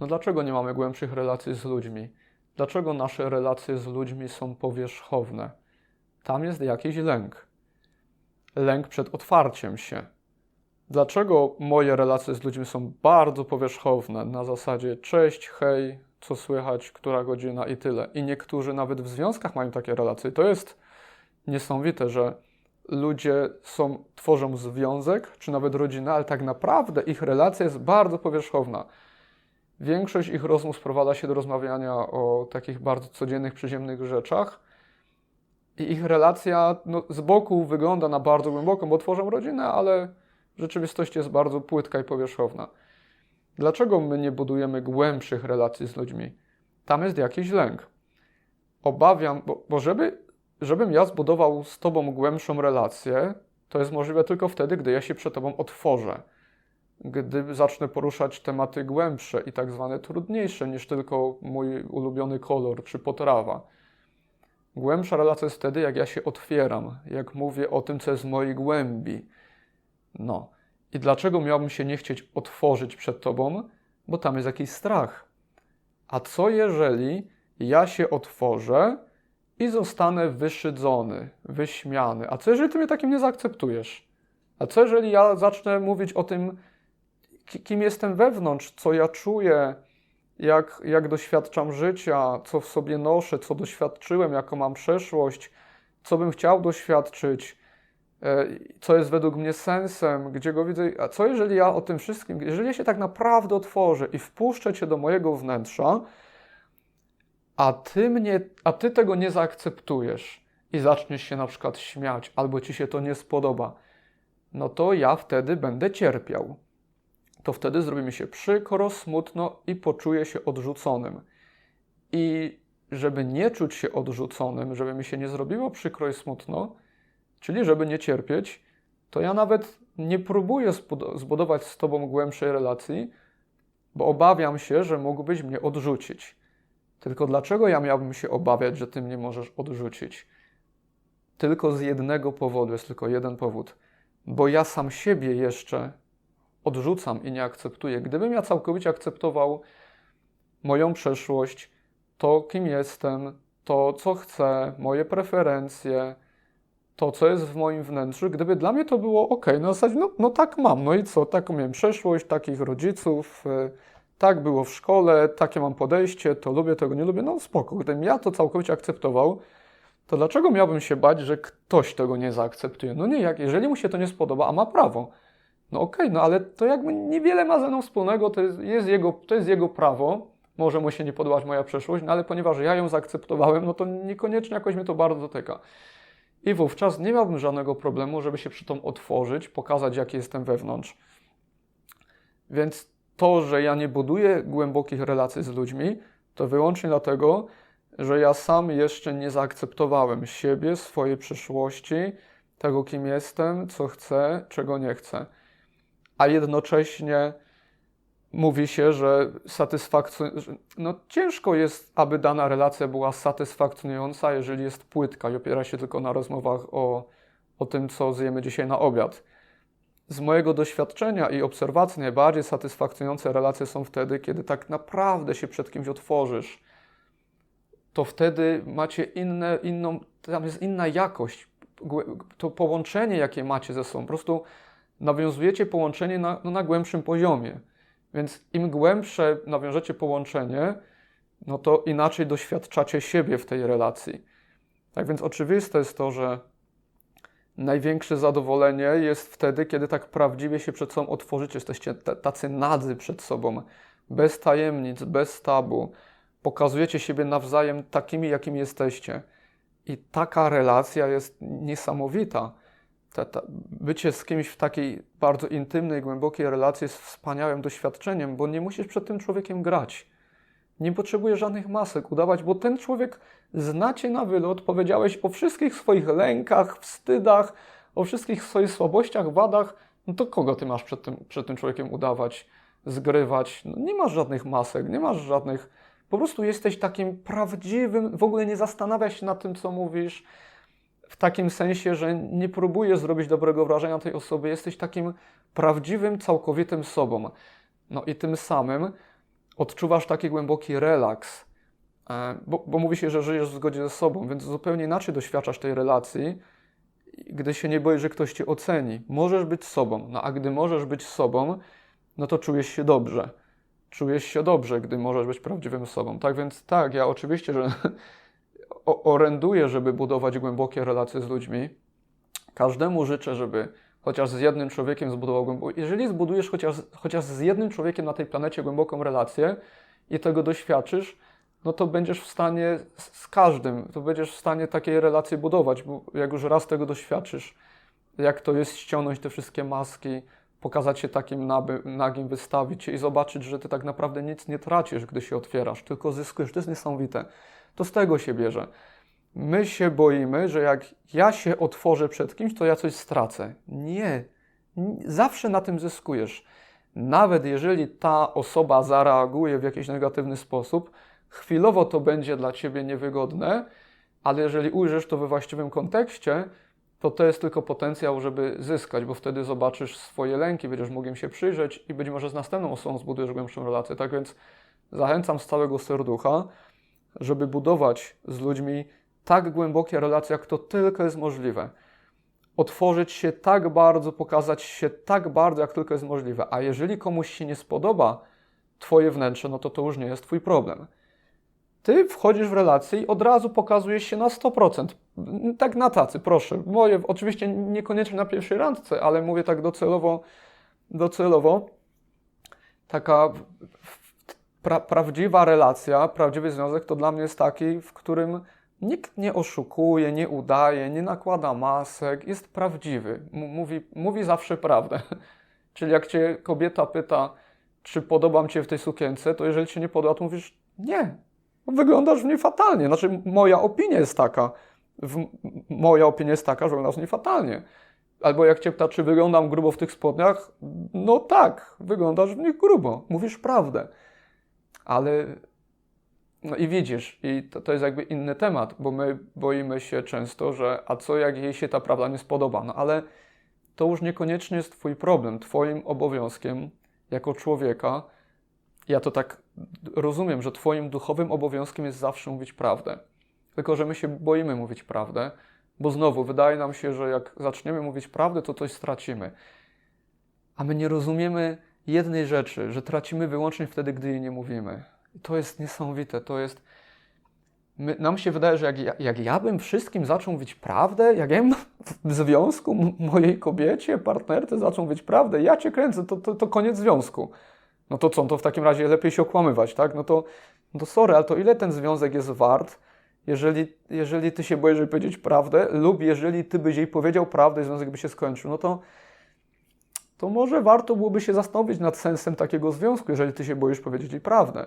No dlaczego nie mamy głębszych relacji z ludźmi? Dlaczego nasze relacje z ludźmi są powierzchowne? Tam jest jakiś lęk. Lęk przed otwarciem się. Dlaczego moje relacje z ludźmi są bardzo powierzchowne, na zasadzie cześć, hej, co słychać, która godzina i tyle. I niektórzy nawet w związkach mają takie relacje. To jest niesamowite, że ludzie są, tworzą związek, czy nawet rodzinę, ale tak naprawdę ich relacja jest bardzo powierzchowna. Większość ich rozmów sprowadza się do rozmawiania o takich bardzo codziennych, przyziemnych rzeczach. I ich relacja no, z boku wygląda na bardzo głęboką, bo tworzą rodzinę, ale w rzeczywistości jest bardzo płytka i powierzchowna. Dlaczego my nie budujemy głębszych relacji z ludźmi? Tam jest jakiś lęk. Obawiam, bo, bo żeby, żebym ja zbudował z Tobą głębszą relację, to jest możliwe tylko wtedy, gdy ja się przed Tobą otworzę. Gdy zacznę poruszać tematy głębsze i tak zwane trudniejsze niż tylko mój ulubiony kolor czy potrawa. Głębsza relacja jest wtedy, jak ja się otwieram, jak mówię o tym, co jest w mojej głębi. No. I dlaczego miałbym się nie chcieć otworzyć przed Tobą? Bo tam jest jakiś strach. A co jeżeli ja się otworzę i zostanę wyszydzony, wyśmiany? A co jeżeli Ty mnie takim nie zaakceptujesz? A co jeżeli ja zacznę mówić o tym, kim jestem wewnątrz, co ja czuję, jak, jak doświadczam życia, co w sobie noszę, co doświadczyłem, jaką mam przeszłość, co bym chciał doświadczyć, e, co jest według mnie sensem, gdzie go widzę. A co jeżeli ja o tym wszystkim, jeżeli ja się tak naprawdę otworzę i wpuszczę cię do mojego wnętrza, a ty, mnie, a ty tego nie zaakceptujesz i zaczniesz się na przykład śmiać, albo ci się to nie spodoba, no to ja wtedy będę cierpiał to wtedy zrobi mi się przykro, smutno i poczuję się odrzuconym. I żeby nie czuć się odrzuconym, żeby mi się nie zrobiło przykro i smutno, czyli żeby nie cierpieć, to ja nawet nie próbuję zbudować z Tobą głębszej relacji, bo obawiam się, że mógłbyś mnie odrzucić. Tylko dlaczego ja miałbym się obawiać, że Ty mnie możesz odrzucić? Tylko z jednego powodu, jest tylko jeden powód. Bo ja sam siebie jeszcze odrzucam i nie akceptuję. Gdybym ja całkowicie akceptował moją przeszłość, to kim jestem, to co chcę, moje preferencje, to co jest w moim wnętrzu, gdyby dla mnie to było ok, na zasadzie, no, no tak mam, no i co, taką miałem przeszłość, takich rodziców, yy, tak było w szkole, takie mam podejście, to lubię, tego nie lubię, no spoko. Gdybym ja to całkowicie akceptował, to dlaczego miałbym się bać, że ktoś tego nie zaakceptuje? No nie, jak, jeżeli mu się to nie spodoba, a ma prawo, no okej, okay, no ale to jakby niewiele ma ze mną wspólnego, to jest, jest, jego, to jest jego prawo, może mu się nie podobać moja przeszłość, no ale ponieważ ja ją zaakceptowałem, no to niekoniecznie jakoś mnie to bardzo dotyka. I wówczas nie miałbym żadnego problemu, żeby się przy tą otworzyć, pokazać, jaki jestem wewnątrz. Więc to, że ja nie buduję głębokich relacji z ludźmi, to wyłącznie dlatego, że ja sam jeszcze nie zaakceptowałem siebie, swojej przyszłości, tego, kim jestem, co chcę, czego nie chcę a jednocześnie mówi się, że satysfakcjonująca. No, ciężko jest, aby dana relacja była satysfakcjonująca, jeżeli jest płytka i opiera się tylko na rozmowach o, o tym, co zjemy dzisiaj na obiad. Z mojego doświadczenia i obserwacji najbardziej satysfakcjonujące relacje są wtedy, kiedy tak naprawdę się przed kimś otworzysz. To wtedy macie inne, inną, tam jest inna jakość, to połączenie, jakie macie ze sobą. Po prostu nawiązujecie połączenie na, no, na głębszym poziomie. Więc im głębsze nawiążecie połączenie, no to inaczej doświadczacie siebie w tej relacji. Tak więc oczywiste jest to, że największe zadowolenie jest wtedy, kiedy tak prawdziwie się przed sobą otworzycie, jesteście tacy nadzy przed sobą, bez tajemnic, bez tabu. Pokazujecie siebie nawzajem takimi, jakimi jesteście. I taka relacja jest niesamowita ta, ta, bycie z kimś w takiej bardzo intymnej, głębokiej relacji jest wspaniałym doświadczeniem, bo nie musisz przed tym człowiekiem grać. Nie potrzebujesz żadnych masek udawać, bo ten człowiek znacie na wylot, powiedziałeś o wszystkich swoich lękach, wstydach, o wszystkich swoich słabościach, wadach. No to kogo ty masz przed tym, przed tym człowiekiem udawać, zgrywać? No nie masz żadnych masek, nie masz żadnych. Po prostu jesteś takim prawdziwym, w ogóle nie zastanawiasz się nad tym, co mówisz w takim sensie, że nie próbujesz zrobić dobrego wrażenia tej osoby, jesteś takim prawdziwym, całkowitym sobą. No i tym samym odczuwasz taki głęboki relaks, e, bo, bo mówi się, że żyjesz w zgodzie ze sobą, więc zupełnie inaczej doświadczasz tej relacji, gdy się nie boisz, że ktoś cię oceni. Możesz być sobą, no a gdy możesz być sobą, no to czujesz się dobrze. Czujesz się dobrze, gdy możesz być prawdziwym sobą. Tak więc tak, ja oczywiście, że oręduję, żeby budować głębokie relacje z ludźmi. Każdemu życzę, żeby chociaż z jednym człowiekiem zbudował głęboką. Jeżeli zbudujesz chociaż, chociaż z jednym człowiekiem na tej planecie głęboką relację i tego doświadczysz, no to będziesz w stanie z, każdym, to będziesz w stanie takiej relacji budować, bo jak już raz tego doświadczysz, jak to jest ściągnąć te wszystkie maski, pokazać się takim nagim, wystawić się i zobaczyć, że ty tak naprawdę nic nie tracisz, gdy się otwierasz, tylko zyskujesz. To jest niesamowite. To z tego się bierze. My się boimy, że jak ja się otworzę przed kimś, to ja coś stracę. Nie. Zawsze na tym zyskujesz. Nawet jeżeli ta osoba zareaguje w jakiś negatywny sposób, chwilowo to będzie dla ciebie niewygodne, ale jeżeli ujrzysz to we właściwym kontekście, to to jest tylko potencjał, żeby zyskać, bo wtedy zobaczysz swoje lęki, będziesz mógł im się przyjrzeć i być może z następną osobą zbudujesz głębszą relację. Tak więc zachęcam z całego serducha, żeby budować z ludźmi tak głębokie relacje, jak to tylko jest możliwe. Otworzyć się tak bardzo, pokazać się tak bardzo, jak tylko jest możliwe. A jeżeli komuś się nie spodoba Twoje wnętrze, no to to już nie jest Twój problem. Ty wchodzisz w relację i od razu pokazujesz się na 100%. Tak na tacy, proszę. Moje, oczywiście niekoniecznie na pierwszej randce, ale mówię tak docelowo, docelowo. Taka pra, prawdziwa relacja, prawdziwy związek to dla mnie jest taki, w którym nikt nie oszukuje, nie udaje, nie nakłada masek, jest prawdziwy. Mówi, mówi zawsze prawdę. Czyli jak cię kobieta pyta, czy podobam cię w tej sukience, to jeżeli ci nie podoba, to mówisz nie, wyglądasz w niej fatalnie. Znaczy, moja opinia jest taka. W, moja opinia jest taka, że wyglądasz w niej fatalnie. Albo jak cię pyta, czy wyglądam grubo w tych spodniach, no tak, wyglądasz w nich grubo. Mówisz prawdę. Ale. No i widzisz, i to, to jest jakby inny temat, bo my boimy się często, że a co jak jej się ta prawda nie spodoba? No ale to już niekoniecznie jest Twój problem. Twoim obowiązkiem jako człowieka, ja to tak rozumiem, że Twoim duchowym obowiązkiem jest zawsze mówić prawdę. Tylko, że my się boimy mówić prawdę, bo znowu wydaje nam się, że jak zaczniemy mówić prawdę, to coś stracimy. A my nie rozumiemy jednej rzeczy, że tracimy wyłącznie wtedy, gdy jej nie mówimy. I to jest niesamowite. To jest. My, nam się wydaje, że jak ja, jak ja bym wszystkim zaczął mówić prawdę, jak ja bym w związku mojej kobiecie, partnerce zaczął mówić prawdę, ja cię kręcę, to, to, to koniec związku. No to co, to w takim razie lepiej się okłamywać, tak? No to, no to sorry, ale to ile ten związek jest wart, jeżeli, jeżeli ty się boisz, powiedzieć prawdę, lub jeżeli ty byś jej powiedział prawdę i związek by się skończył, no to, to może warto byłoby się zastanowić nad sensem takiego związku, jeżeli ty się boisz powiedzieć jej prawdę.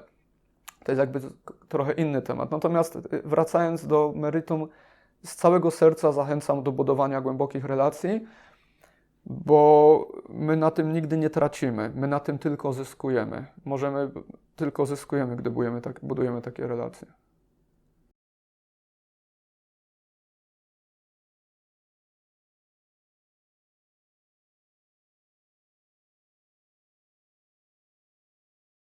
To jest jakby trochę inny temat. Natomiast y, wracając do meritum, z całego serca zachęcam do budowania głębokich relacji, bo my na tym nigdy nie tracimy, my na tym tylko zyskujemy. Możemy, tylko zyskujemy, gdy budujemy, tak, budujemy takie relacje.